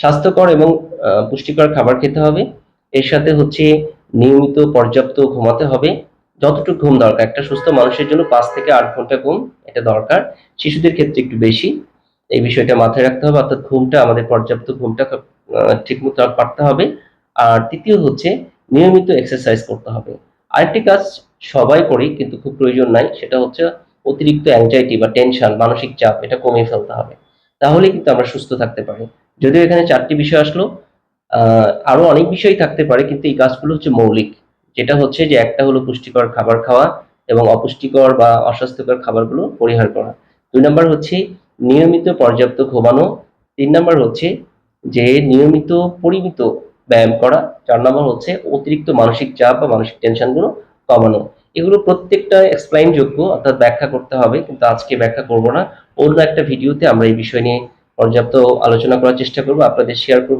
স্বাস্থ্যকর এবং পুষ্টিকর খাবার খেতে হবে। এর সাথে হচ্ছে নিয়মিত পর্যাপ্ত ঘুমাতে হবে। যতটুকু ঘুম দরকার, একটা সুস্থ মানুষের জন্য পাঁচ থেকে আট ঘণ্টা ঘুম এটা দরকার। শিশুদের ক্ষেত্রে একটু বেশি। এই বিষয়টা মাথায় রাখতে হবে, অর্থাৎ ঘুমটা, আমাদের পর্যাপ্ত ঘুমটা ঠিক মতো পারতে হবে। আর তৃতীয় হচ্ছে নিয়মিত এক্সারসাইজ করতে হবে। আরেকটি কাজ সবাই করি, কিন্তু খুব প্রয়োজন নাই, সেটা হচ্ছে অতিরিক্ত অ্যাংজাইটি বা টেনশন মানসিক চাপ, এটা কমিয়ে ফেলতে হবে। তাহলে কিন্তু আমরা সুস্থ থাকতে পারি। যদিও এখানে চারটি বিষয় আসলো আরও অনেক বিষয় থাকতে পারে, কিন্তু এই কাজগুলো হচ্ছে মৌলিক। যেটা হচ্ছে যে একটা হলো পুষ্টিকর খাবার খাওয়া এবং অপুষ্টিকর বা অস্বাস্থ্যকর খাবারগুলো পরিহার করা। দুই নম্বর হচ্ছে নিয়মিত পর্যাপ্ত ঘুমানো। তিন নম্বর হচ্ছে যে নিয়মিত পরিমিত ব্যায়াম করা। চার নম্বর হচ্ছে অতিরিক্ত মানসিক চাপ বা মানসিক টেনশনগুলো কমানো। এগুলো প্রত্যেকটা এক্সপ্লাইন যোগ্য অর্থাৎ ব্যাখ্যা করতে হবে, কিন্তু আজকে ব্যাখ্যা করব না। অন্য একটা ভিডিওতে আমরা এই বিষয় নিয়ে পর্যাপ্ত আলোচনা করার চেষ্টা করব আপনাদের শেয়ার করব।